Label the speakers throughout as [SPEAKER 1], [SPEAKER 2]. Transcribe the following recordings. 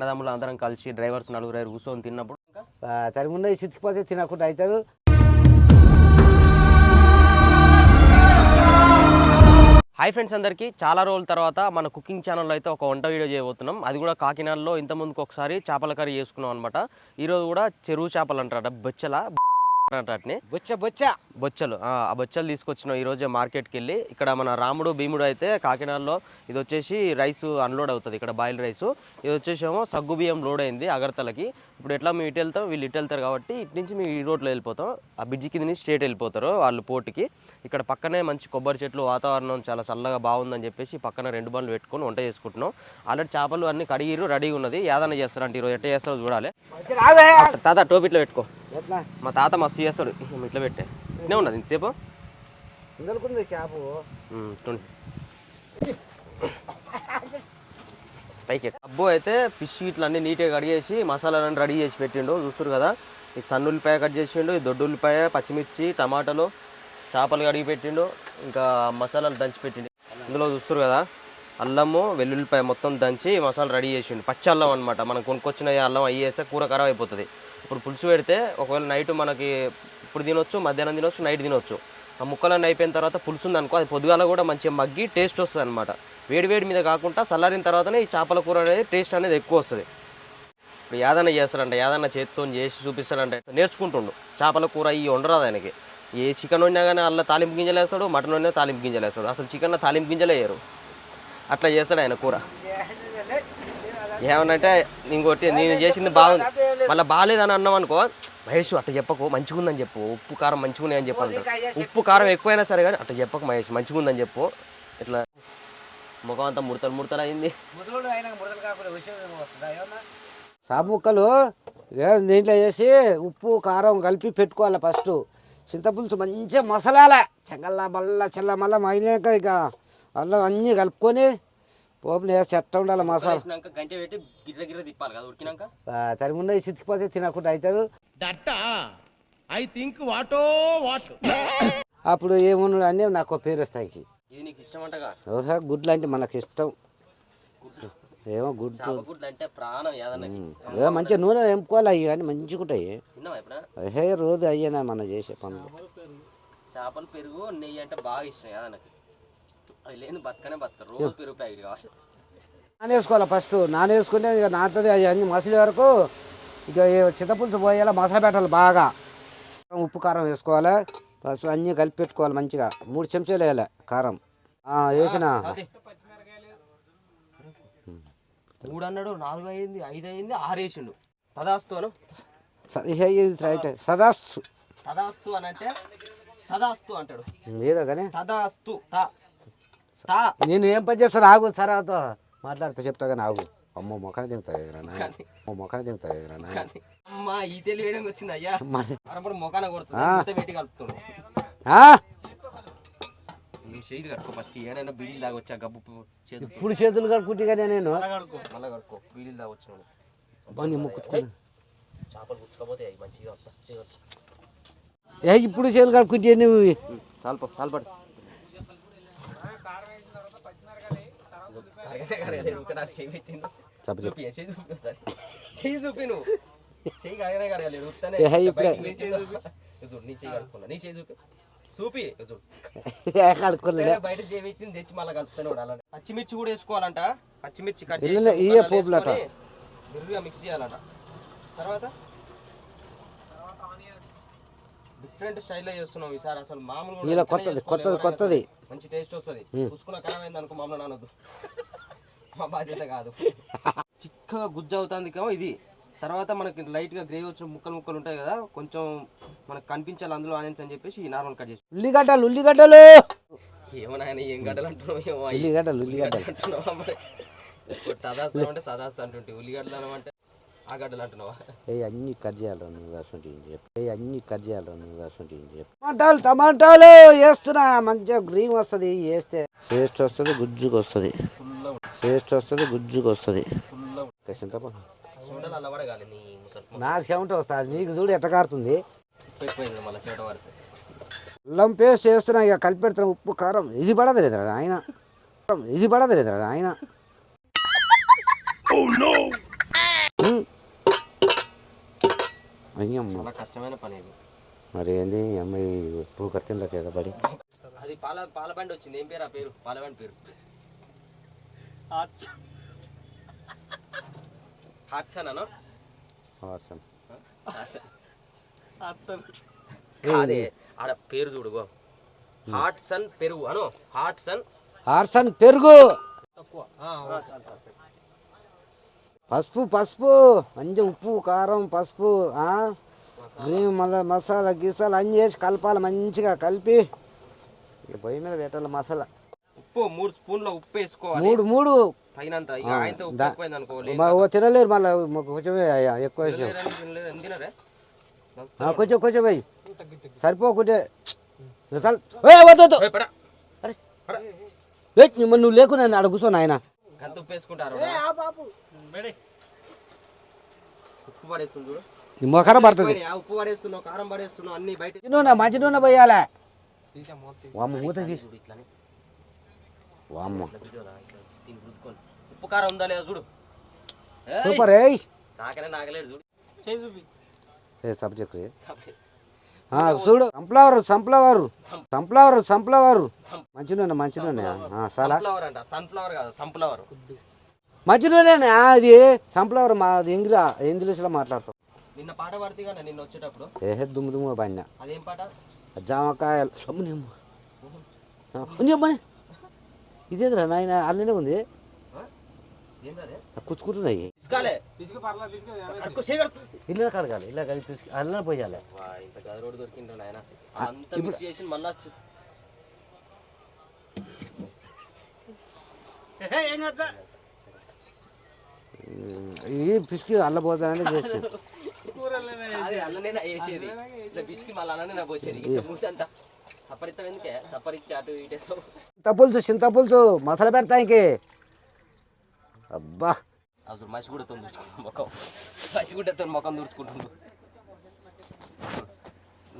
[SPEAKER 1] అన్నదమ్ములు అందరం కలిసి డ్రైవర్స్ నలుగురు ఐదు కూర్చొని తిన్నప్పుడు
[SPEAKER 2] తరిమున్న సిత్తిపోతే తినకుండా అవుతారు.
[SPEAKER 1] హాయ్ ఫ్రెండ్స్ అందరికీ. చాలా రోజుల తర్వాత మన కుకింగ్ ఛానల్లో అయితే ఒక వంట వీడియో చేయబోతున్నాం. అది కూడా కాకినాడలో ఇంతకుముందుకు ఒకసారి చేపల కర్రీ చేసుకున్నాం అనమాట ఈరోజు కూడా చెరువు చేపలు అంటారట బొచ్చల. అంటారటని
[SPEAKER 2] బొచ్చ బొచ్చ.
[SPEAKER 1] బొచ్చలు ఆ ఆ బొచ్చలు తీసుకొచ్చినాం ఈరోజే మార్కెట్కి వెళ్ళి ఇక్కడ మన రాముడు భీముడు అయితే కాకినాడలో ఇది వచ్చేసి రైస్ అన్లోడ్ అవుతుంది ఇక్కడ బాయిల్ రైస్. ఇది వచ్చేసేమో సగ్గు బియ్యం లోడ్ అయింది అగర్తలకి. ఇప్పుడు ఎట్లా మేము ఇటు వెళ్తాం వీళ్ళు ఇటు వెళ్తారు కాబట్టి ఇటు నుంచి మేము ఈ రోడ్లో వెళ్ళిపోతాం. ఆ బ్రిడ్జి కింద నుంచి స్ట్రేట్ వెళ్ళిపోతారు వాళ్ళు పోటీకి ఇక్కడ పక్కనే మంచి కొబ్బరి చెట్లు వాతావరణం చాలా చల్లగా బాగుందని చెప్పేసి పక్కన రెండు బండ్లు పెట్టుకొని వంట చేసుకుంటున్నాం. ఆల్రెడీ చేపలు అన్ని కడిగిరు రెడీగా ఉన్నది. యాదన చేస్తారంటే ఈరోజు ఎట్లా చేస్తారో చూడాలి. తాత టోపిట్లో పెట్టుకో. మా తాత మస్తు చేస్తాడు. ఇట్లా పెట్టే. ఇట్నే ఉన్నది ఇంతసేపు?
[SPEAKER 2] క్యాబ్.
[SPEAKER 1] పైకి అబ్బో అయితే ఫిష్ ఇట్లా అన్ని నీట్గా కడిగేసి మసాలాలన్నీ రెడీ చేసి పెట్టిండు. చూస్తారు కదా ఈ సన్నుల్లిపాయ కట్ చేసిండు ఈ దొడ్డు ఉల్లిపాయ పచ్చిమిర్చి టమాటాలు చేపలు కడిగి పెట్టిండు ఇంకా మసాలాలు దంచి పెట్టిండు. ఇందులో చూస్తారు కదా అల్లము వెల్లుల్లిపాయ మొత్తం దంచి మసాలా రెడీ చేసిండు. పచ్చి అల్లం అనమాట మనం కొనుక్కొచ్చిన అల్లం అల్లం అయ్యేస్తే కూర ఖరాబ్ అయిపోతుంది. ఇప్పుడు పులుసు పెడితే ఒకవేళ నైట్ మనకి ఇప్పుడు తినొచ్చు మధ్యాహ్నం తినొచ్చు నైట్ తినొచ్చు. ఆ ముక్కలన్నీ అయిపోయిన తర్వాత పులుసు ఉంది అనుకో అది పొద్దుగాల కూడా మంచిగా మగ్గి టేస్ట్ వస్తుంది అనమాట వేడి వేడి మీద కాకుండా చల్లారిన తర్వాతనే ఈ చేపల కూర అనేది టేస్ట్ అనేది ఎక్కువ వస్తుంది. ఇప్పుడు యాదన్న చేస్తాడంట యాదన్న చేతితో చేసి చూపిస్తాడంటే. నేర్చుకుంటుండు. చేపల కూర ఈ వండరాదు ఆయనకి. ఏ చికెన్ వండినా కానీ అలా తాలింపు గింజలు వేస్తాడు మటన్ వండినా తాలింపు గింజలు వేస్తాడు. అసలు చికెన్ తాలింపు గింజలే వేయరు. అట్లా చేస్తాడు ఆయన కూర. ఏమనంటే ఇంకోటి నేను చేసింది బాగుంది. మళ్ళీ బాగాలేదని అన్నాం అనుకో మహేష్ అట్లా చెప్పకు మంచిగుందని చెప్పు. ఉప్పు కారం మంచిగా ఉన్నాయని చెప్పు ఉప్పు కారం ఎక్కువైనా సరే కానీ అట్లా చెప్పకు మహేష్ మంచిగా ఉందని చెప్పు. ఇట్లా ముఖం అంతా ముడతలు ముడతలు అయింది
[SPEAKER 2] సాపు ముక్కలు దీంట్లో వేసి ఉప్పు కారం కలిపి పెట్టుకోవాలి ఫస్ట్ చింతపులుసు మంచిగా మసాలాల. చెంగల్లా బల్ల చెల్ల మల్ల మైనాక ఇక అల్లం అన్నీ కలుపుకొని పోపుని వేసి చెట్ట ఉండాలి మసాలా
[SPEAKER 1] గంట పెట్టి గిర్ర గిర్ర తిప్పాలి కదా ఉడికినాక?
[SPEAKER 2] తరిమున్న సిత్తిపోతే తినకుండా అవుతారు
[SPEAKER 3] దట్ట? ఐ థింక్ వాటో వాట్?
[SPEAKER 2] అప్పుడు ఏమున్నాడు అని నాకు పేరు వస్తాయి.
[SPEAKER 1] ఇది నీకు ఇష్టం అంటగా?
[SPEAKER 2] ఓహో గుడ్లు అంటే మనకి ఇష్టం. ఏమో గుడ్లు.
[SPEAKER 1] చాపగుడ్లు అంటే ప్రాణం యాదన్నకి
[SPEAKER 2] ఏ మంచిగా నూనె ఎంపుకోవాలి అవి కానీ మంచిగా ఉంటాయి. హే రోజు అయ్యేనా మనం చేసే పనులు.
[SPEAKER 1] చేపలు పెరుగు నెయ్యి అంటే బాగా ఇష్టం యాదన్నకి అది లేని బతకనే బతకరు. రోజు పెరుగు ప్యాకెట్ కావాలి
[SPEAKER 2] నానేసుకోవాలి ఫస్ట్? నానేసుకుంటే ఇక నాటుతుంది అవి అన్ని మసిలి వరకు. ఇక ఈ చింతపులుసు పోయేలా మసాలా పెట్టాలి బాగా. ఉప్పు కారం వేసుకోవాలి. పసుపు అన్నీ కలిపి పెట్టుకోవాలి మంచిగా. మూడు చెంచాలు వేయాలి కారం. వేసిన.
[SPEAKER 1] మూడు అన్నాడు నాలుగు అయింది ఐదు అయింది ఆరు వేసిండు.
[SPEAKER 2] ఇది రైట్. సదాస్తు.
[SPEAKER 1] తదాస్తు అని అంటే సదాస్తు అంటాడు.
[SPEAKER 2] ఏదో కానీ.
[SPEAKER 1] తదాస్తు తా. తా.
[SPEAKER 2] నేను ఏం పని చేస్తాను? ఆగు తర్వాత మాట్లాడితే చెప్తా కానీ ఆగు. అమ్మో మొఖాన్ని దిగుతా అమ్మో మొఖాన్ని దిగుతా
[SPEAKER 1] అమ్మా ఈ తెలియడం వచ్చింది అయ్యా మొఖాన కొడుతుంది
[SPEAKER 2] ఆ.
[SPEAKER 1] ఇంత పెట్టి కలుపుతుండు
[SPEAKER 2] ఆ?
[SPEAKER 1] నువ్వు చేయి కట్టుకో ఫస్ట్ ఏడైనా బీడీలు దాకా వచ్చా గబ్బు చేతులు
[SPEAKER 2] ఇప్పుడు చేతులు కడుక్కుంటే నేను
[SPEAKER 1] మళ్ళా కడుకో బీడీలు దాకా వచ్చినాడు
[SPEAKER 2] బాగా ముక్కుచుకుని
[SPEAKER 1] చేపలు గుచ్చుకపోతే అవి మంచిగా వస్తా చేయవచ్చు
[SPEAKER 2] ఏ ఇప్పుడు చేతులు కడుక్కుంటే నువ్వు
[SPEAKER 1] సాల్పో సాల్పడు
[SPEAKER 2] చెప్పు చెప్పు
[SPEAKER 1] చెయ్యి చూపి నువ్వు చెయ్యి కడగనే కడగలేదు ఉత్తనే లేచి చూడు నీ చెయ్యి కడుక్కున్నా నీ చెయ్యి చూపి చూపి
[SPEAKER 2] కడుక్కోలేదు
[SPEAKER 1] బయట చేయి పెట్టింది తెచ్చి మళ్ళీ కలుపుతానే ఉండాలి పచ్చిమిర్చి కూడా వేసుకోవాలంట పచ్చిమిర్చి కట్
[SPEAKER 2] ఇయ్యే పోపులట.
[SPEAKER 1] బిర్రుగా మిక్స్ చేయాలంట తర్వాత డిఫరెంట్ స్టైల్లో చేస్తున్నాం ఈసారి అసలు మామూలు
[SPEAKER 2] ఇలా కొత్తది కొత్తది కొత్తది
[SPEAKER 1] మంచి టేస్ట్ వస్తుంది చూసుకున్న ఖరాబ్ అయింది అనుకో మామూలు నానొద్దు మా బాధ్యత కాదు. చిక్కగా గుజ్జు అవుతుంది కావు ఇది. తర్వాత మనకి లైట్గా గ్రేవీ వచ్చిన ముక్కలు ముక్కలు ఉంటాయి కదా కొంచెం మనకు కనిపించాలి అందులో ఆనియన్స్ అని చెప్పేసి ఈ నార్మల్ కట్ చేసి.
[SPEAKER 2] ఉల్లిగడ్డలు ఉల్లిగడ్డలు!
[SPEAKER 1] ఏమో నాయన ఏం గడ్డలు అంటున్నావు ఏమో?
[SPEAKER 2] ఉల్లిగడ్డలు ఉల్లిగడ్డలు.
[SPEAKER 1] అంటున్నావా? తదాస్తు అంటే సదాస్తు అంటుంటే ఉల్లిగడ్డలు అనమంటే ఆ గడ్డలు అంటున్నావా?
[SPEAKER 2] ఏ అన్ని కట్ చేయాలి నువ్వు అసలు చెప్పు ఏ అన్ని కట్ చేయాలి నువ్వు అసలు చెప్పు టమాటాలు టమాటాలు! వేస్తున్నా మంచిగా గ్రీన్ వస్తుంది వేస్తే. టేస్ట్ వస్తుంది గుజ్జుకు వస్తుంది. టేస్ట్ వస్తుంది గుజ్జుకు వస్తుంది. నాకు చెమట వస్తుంది నీకు చూడు ఎట్ట కారుతుంది. అల్లం పేస్ట్ చేస్తున్నా ఇక కలిపి పెడుతున్నా ఉప్పు కారం ఇది పడదు లేదురా ఆయన ఇది పడదు లేదురా ఆయన
[SPEAKER 1] కష్టమైన పని
[SPEAKER 2] మరి ఏంది అమ్మాయి పూ కత్తిందకి కదా పడి.
[SPEAKER 1] అది పాల పాల బండి వచ్చింది. ఏం పేరు ఆ పేరు? పాల బండి పేరు. హాట్సన్ అను కాదే ఆడ పేరు చూడుగో హాట్సన్ పెరుగు అను హాట్సన్
[SPEAKER 2] హార్సన్ పెరుగు
[SPEAKER 1] తక్కువ
[SPEAKER 2] పసుపు పసుపు మంచి ఉప్పు కారం పసుపు ఆ? గ్రీన్ మళ్ళీ మసాలా గీసాలు అన్నీ వేసి కలపాలి మంచిగా కలిపి ఇక పొయ్యి మీద పెట్టాలి మసాలా
[SPEAKER 1] ఉప్పు మూడు స్పూన్ల ఉప్పు వేసుకోవాలి.
[SPEAKER 2] మూడు మూడు.
[SPEAKER 1] తగినంత. ఇక ఆయనతో ఉప్పు
[SPEAKER 2] దా-
[SPEAKER 1] ఎక్కువైంది అనుకో
[SPEAKER 2] మా- ఓ తినలేరు మళ్ళీ కొంచెం అయ్యా ఎక్కువ వేసాం
[SPEAKER 1] తినరే?
[SPEAKER 2] ఆ, కొంచెం కొంచెం వెయ్యి సరిపోకుంటే వద్దు వద్దు.
[SPEAKER 1] పడ
[SPEAKER 2] అరే. నువ్వు లేకు నన్ను అక్కడ కూర్చో నాయన.
[SPEAKER 1] గంత ఉప్పు వేసుకుంటారు ఉప్పు పడేస్తుంది చూడు.
[SPEAKER 2] నీ మొఖర పడుతుంది.
[SPEAKER 1] పోయినాయి, ఆ ఉప్పు పడేస్తున్నావు కారం పడేస్తున్నావు అన్ని బయట
[SPEAKER 2] నూనె మంచి నూనె పోయాలే. వామ్మ మూత తీసి.
[SPEAKER 1] చూడు ఇట్లానే.
[SPEAKER 2] వామ్మ.
[SPEAKER 1] ఉప్పు కారం ఉందా లేదా చూడు.
[SPEAKER 2] సూపర్
[SPEAKER 1] నాకనే చూడు.
[SPEAKER 2] ఏ సబ్జెక్ట్ చూడు. సంప్లవర్ సంప్లవర్ సంప్లవర్ సంప్లవర్
[SPEAKER 1] సం-
[SPEAKER 2] మంచి నూనె మంచి నూనె ఆ, చాలా
[SPEAKER 1] సన్ఫ్లవర్ అంట కాదు
[SPEAKER 2] అది. సంప్లవర్ మా ఇంగ్లా ఇంగ్లీష్లో మాట్లాడతాం.
[SPEAKER 1] నిన్న పాట పాడితే నిన్న వచ్చేటప్పుడు.
[SPEAKER 2] ఏ దుమ్ము దుమ్ము బాన్య
[SPEAKER 1] అదేం పాట?
[SPEAKER 2] జామకాయలు. సమ్మునేమో. ఇదేంద్రా నాయన? అల్లనే ఉంది. కుచ్చుకుంటున్నాయి. ఇల్లు కడగాలి ఇలా కలిపి అల్లనే పోయాలి.
[SPEAKER 1] చి-
[SPEAKER 2] ఈ పిసికి అల్లపోతానని చేసి.
[SPEAKER 1] అదే అల్లనే వేసేది ఇట్లా పిసికి మళ్ళీ అల్లనే నా పోసేది ఇట్లా సపరిత్తం ఎందుకే? సపరిచ్చి అటు ఇటేతో
[SPEAKER 2] చింతపులుసు చింతపులుసు మసాలా పెడతానికి అబ్బా.
[SPEAKER 1] అసలు మసిగుడ్డతో దూసుకుంటాం ముఖం. మసిగుడ్డతో ముఖం దూసుకుంటుండు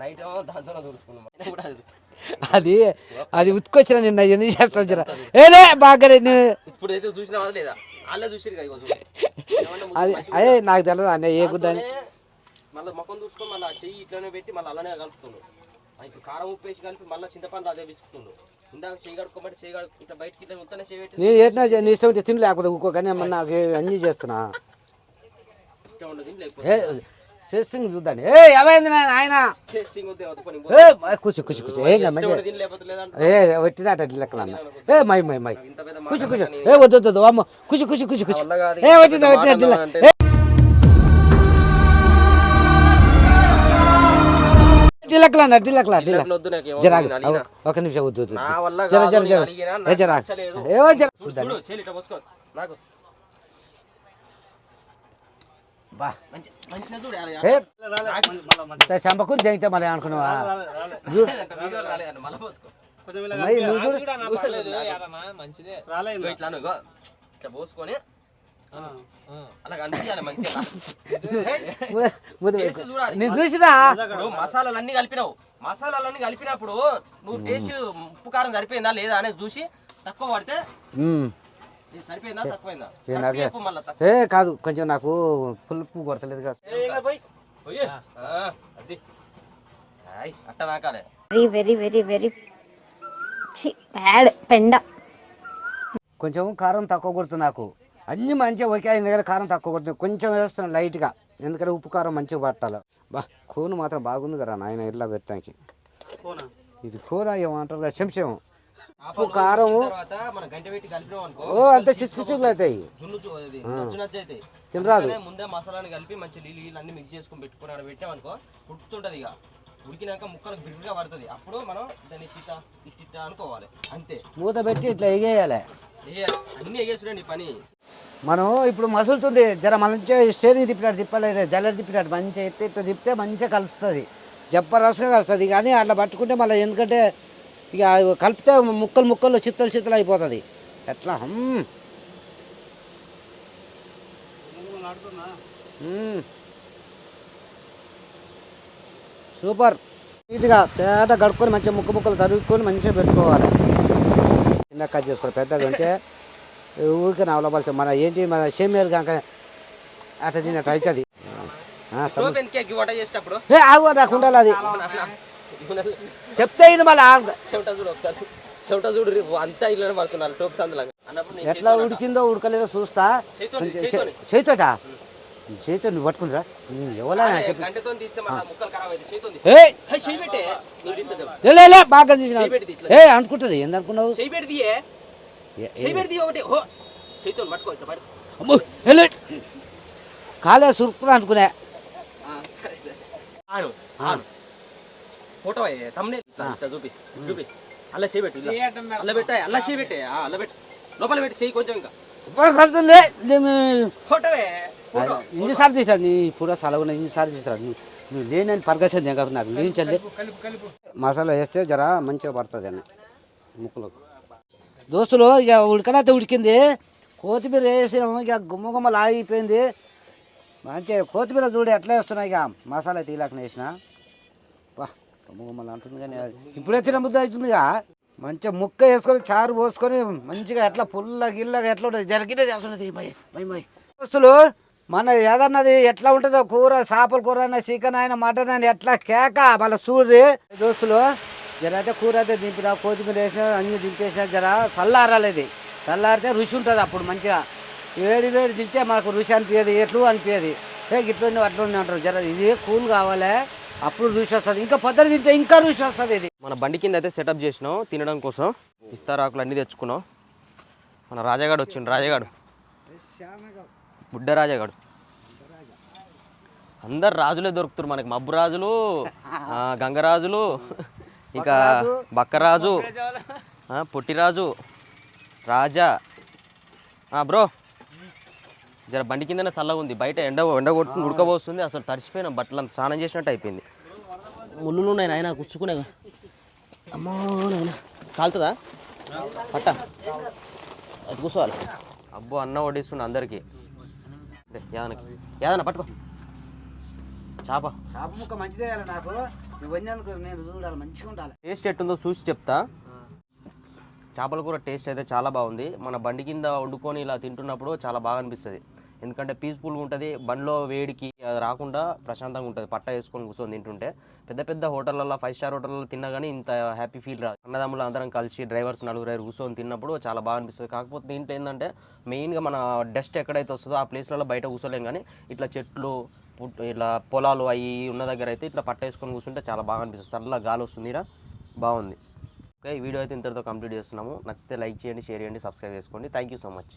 [SPEAKER 1] నైట్ ఏమో దాంతో దూసుకున్నాం అయినా కూడా అది.
[SPEAKER 2] అది ఉత్తుకొచ్చిన నిన్న ఎందుకు చేస్తాను జర? ఏలే బాగా
[SPEAKER 1] ఇప్పుడు అయితే చూసినా లేదా? వాళ్ళే చూసిరు కదా
[SPEAKER 2] అది అదే నాకు తెలియదు అన్న ఏ గుడ్డ
[SPEAKER 1] దాంతోనే మళ్ళీ ముఖం దూసుకొని మళ్ళీ చెయ్యి ఇట్లనే పెట్టి మళ్ళీ అలానే ఇప్పుడు కారం ఉప్పు వేసి కలిపి మళ్ళీ చింతపండు అదే విసుకుతుండు. ఇందాక చేయి కడుక్కోబట్టి చేయి కడుక్కు ఇట్లా బయటికి ఇట్లా ఉత్తనే చేయి పెట్టి
[SPEAKER 2] నేను చేసినా చే- నీ ఇష్టం ఉంటే తిని లేకపోతే ఊకో కానీ అమ్మ నాకు అన్నీ చేస్తున్నా.
[SPEAKER 1] ఇష్టం ఉండదు
[SPEAKER 2] ఏ
[SPEAKER 1] లేకపోతే
[SPEAKER 2] చేస్తుంది చూద్దాన్ని ఏ ఏమైంది నాయన? ఆయన
[SPEAKER 1] టేస్టింగ్ వద్దే వద్దు పోనీ.
[SPEAKER 2] ఏ మ- కూర్చో కూర్చో కూర్చో. ఏం
[SPEAKER 1] తిని లేకపోతే లేదంటే
[SPEAKER 2] ఏ అట్లా లెక్కలు అన్న. ఏ మై మై మై.
[SPEAKER 1] ఇంత పెద్ద
[SPEAKER 2] కూర్చో కూర్చో. ఏ వద్దు వద్దు వద్దు అమ్మ. కూర్చో కూర్చో కూర్చో కూర్చో.
[SPEAKER 1] కాదు.
[SPEAKER 2] ఏ.
[SPEAKER 1] అన్నావంటే-
[SPEAKER 2] ఏ టీ లెక్కలు అన్న
[SPEAKER 1] ఏమో
[SPEAKER 2] జరా. ఒక నిమిషం వద్దు వద్దు
[SPEAKER 1] నా వల్ల
[SPEAKER 2] జర జర జర. ఏ. ఏవో జర? చంపకూరి అనుకున్నావా?
[SPEAKER 1] రాలేదంట, మళ్ళా
[SPEAKER 2] నువ్వు చూడు.
[SPEAKER 1] ఇగో, ఇట్లా పోసుకొని అలా మంచిగా.
[SPEAKER 2] నేను చూసినా?
[SPEAKER 1] మసాలాలన్నీ కలిపినావు. మసాలాలన్నీ కలిపినప్పుడు నువ్వు టేస్ట్ ఉప్పు కారం సరిపోయిందా లేదా అనేది చూసి తక్కువ పడితే సరిపోయిందా? తక్కువైందా?
[SPEAKER 2] ఏ కాదు. కొంచెం నాకు పులుపు కొడతలేదు కదా.
[SPEAKER 1] ఆయ్, అట్ట నాకాలే.
[SPEAKER 4] Very very very very bad పెండ.
[SPEAKER 2] కొంచెం కారం తక్కువ కొడుతుంది నాకు. అన్ని మంచిగా ఓకే అయింది కానీ కారం తక్కువ కొడుతుంది. కొంచెం వేస్తున్నాను లైట్గా. ఎందుకంటే ఉప్పు కారం మంచిగా పట్టాలి. బా కూను మాత్రం బాగుంది కదా నాయన ఇట్లా పెట్టడానికి. ఇది కూర ఏమంటారు చెంచం ఉప్పు కారం ఓ అంత చిచ్చుకుచ్చులు అవుతాయి. తినరాదు.
[SPEAKER 1] ముందే మసాలాని కలిపి మంచి నీళ్ళు అన్ని మిక్స్ చేసుకొని పెట్టుకుని ఆడ పెట్టాం అనుకో ఉడుకుతుంటది ఇక. ఉడికినాక ముక్కలకు బిర్రుగా పడుతుంది. అప్పుడు మనం దాన్ని ఇట్ట ఇట్ట అనుకోవాలి. అంతే.
[SPEAKER 2] మూత పెట్టి ఇట్లా ఎగేయాలి.
[SPEAKER 1] అన్ని ఎగేసుడండి పని.
[SPEAKER 2] మనం ఇప్పుడు మసులుతుంది. జర మంచిగా స్టేరింగ్ తిప్పినట్టు తిప్పలేదు జల్లెడ తిప్పినట్టు మంచిగా ఎత్తి ఇట్లా తిప్పితే మంచిగా కలుస్తుంది. జబ్బరసగా కలుస్తుంది. కానీ అట్లా పట్టుకుంటే మళ్ళీ ఎందుకంటే ఇక కలిపితే ముక్కలు ముక్కలు చిత్తలు చిత్తలు అయిపోతుంది. ఎట్లా? సూపర్. నీట్గా తేట గడుపుకొని మంచిగా ముక్క ముక్కలు తరుగుకొని మంచిగా పెట్టుకోవాలి. చిన్న కట్ చేసుకోవాలి పెద్దగా ఉంటే ఊరికే నవలవలసి మన ఏంటి మన సేమియాలు కాక అట్లా తిన్నట్టు అవుతుంది ఆగు నాకు ఉండాలి అది. చెప్తే మళ్ళీ.
[SPEAKER 1] చెమట చూడు రేపు అంతా పడుతున్నారు
[SPEAKER 2] ఎట్లా ఉడికిందో ఉడకలేదో చూస్తా. చేతోట చేతో నువ్వు పట్టుకుందిరా ఎవరా చెప్పి.
[SPEAKER 1] గంటతో తీస్తే మళ్ళీ ముక్కలు ఖరాబ్ అయితే చేతుంది
[SPEAKER 2] ఏయ్!
[SPEAKER 1] చేయి పెట్టే. నీకు తీస్తుంది
[SPEAKER 2] లే, లే, లే బాగా
[SPEAKER 1] ఇట్లా.
[SPEAKER 2] ఏ అనుకుంటుంది. ఏందనుకున్నావు?
[SPEAKER 1] చేయి పెడితే ఒకటి. హో చేతితో పట్టుకో ఇట్లా పట్టుకో.
[SPEAKER 2] అమ్మో, వెళ్ళు. కాలే సురుకుని అనుకునే.
[SPEAKER 1] ఆ, సరే సరే. ఆను ఆను. ఫోటో ఇట్లా చూపి చూపి. అల్ల చేయి పెట్టు ఇలా. అల్ల పెట్టా అల్ల చేయి పెట్టే ఆ, అల్ల పెట్టు. లోపల పెట్టి చేయి కొంచెం ఇంకా.
[SPEAKER 2] ఇన్నిసార్లు తీసాడు నీ పూర సలవున ఇన్నిసార్లు తీసాడు నువ్వు నువ్వు లేనని పరగసింది ఇంకా నాకు లేని చల్లి మసాలా వేస్తే జర మంచిగా పడుతుంది అని ముక్కలకు. దోస్తులు ఇక ఉడకనైతే ఉడికింది. కొత్తిమీర వేసి ఇక గుమ్మ గుమ్మలు ఆగిపోయింది మంచిగా కొత్తిమీర చూడు ఎట్లా వేస్తున్నా ఇక. మసాలా తీలాకన వేసిన వా గుమ్మ గుమ్మలు అంటుంది కానీ ఇప్పుడే తినబుద్ధి అవుతుందిగా మంచిగా ముక్క వేసుకొని చారు పోసుకొని మంచిగా ఎట్లా పుల్ల గిల్లగా ఎట్లా ఉంటుంది. జరిగిన చేస్తున్నది మై మై మై. దోస్తులు మన ఏదన్నది ఎట్లా ఉంటుందో కూర చేపల కూర అయినా చికెన్ అయినా మటన్ అయినా ఎట్లా కేక మళ్ళీ చూడ్రి దోస్తులు జర అయితే కూర అయితే దింపిన కొత్తిమీర వేసిన అన్ని దింపేసిన జర చల్లారాలేదు. చల్లారితే రుచి ఉంటుంది అప్పుడు మంచిగా. వేడి వేడి తింటే మనకు రుచి అనిపించదు ఎట్లు అనిపించదు ఏ గిట్లుండి అట్లుండి అంటారు. జర ఇది కూల్ కావాలి అప్పుడు రుచి వస్తుంది. ఇంకా పొద్దున తింటే ఇంకా రుచి వస్తుంది ఇది.
[SPEAKER 1] మన బండి కింద అయితే సెటప్ చేసినాం తినడం కోసం. విస్తారాకులు అన్నీ తెచ్చుకున్నాం. మన రాజాగాడు వచ్చిండు రాజాగాడు. బుడ్డ రాజాగాడు. అందరు రాజులే దొరుకుతారు మనకి. మబ్బు రాజులు గంగరాజులు ఇంకా బక్కరాజు. ఆ, పొట్టిరాజు. రాజా. ఆ, బ్రో. జర బండి కిందనే చల్లగా ఉంది. బయట ఎండ ఎండ కొట్టుకుని ఉడకబోస్తుంది. అసలు తడిసిపోయిన. బట్టలు అంత స్నానం చేసినట్టు అయిపోయింది. ముళ్ళు ఉన్నాయి నాయన కూర్చుకునే అమ్మో నాయన. కాలుతుందా? పట్ట. అది కూర్చోవాలి. అబ్బో అన్న వడ్డిస్తుండు అందరికి. అదే యాదనకి. యాదన పట్టుకో. చేప.
[SPEAKER 2] చేప ముక్క మంచిదే కదా నాకు. ఇవన్నీ అనుకో నేను చూడాలి మంచిగా ఉండాలి.
[SPEAKER 1] టేస్ట్ ఎట్టుందో చూసి చెప్తా. చేపల కూర టేస్ట్ అయితే చాలా బాగుంది. మన బండి కింద వండుకొని ఇలా తింటున్నప్పుడు చాలా బాగా అనిపిస్తుంది. ఎందుకంటే పీస్ఫుల్గా ఉంటుంది. బండిలో వేడికి అది రాకుండా ప్రశాంతంగా ఉంటుంది. పట్ట వేసుకొని కూర్చొని తింటుంటే. పెద్ద పెద్ద హోటళ్ళల్లో ఫైవ్ స్టార్ హోటల్లో తిన్నా కానీ ఇంత హ్యాపీ ఫీల్ రాదు. అన్నదమ్ములు అందరం కలిసి డ్రైవర్స్ నలుగురు ఐదు కూర్చొని తిన్నప్పుడు చాలా బాగా అనిపిస్తుంది. కాకపోతే దీంట్లో ఏంటంటే మెయిన్గా మన డస్ట్ ఎక్కడైతే వస్తుందో ఆ ప్లేస్లలో బయట కూర్చోలేం కానీ ఇట్లా చెట్లు పుట్- ఇట్లా పొలాలు అవి ఉన్న దగ్గర అయితే ఇట్లా పట్టేసుకొని కూర్చుంటే చాలా బాగా అనిపిస్తుంది. చల్ల గాలి వస్తుంది బాగుంది. ఓకే ఈ వీడియో అయితే ఇంతటితో కంప్లీట్ చేస్తున్నాము. నచ్చితే లైక్ చేయండి షేర్ చేయండి సబ్స్క్రైబ్ చేసుకోండి. Thank you so much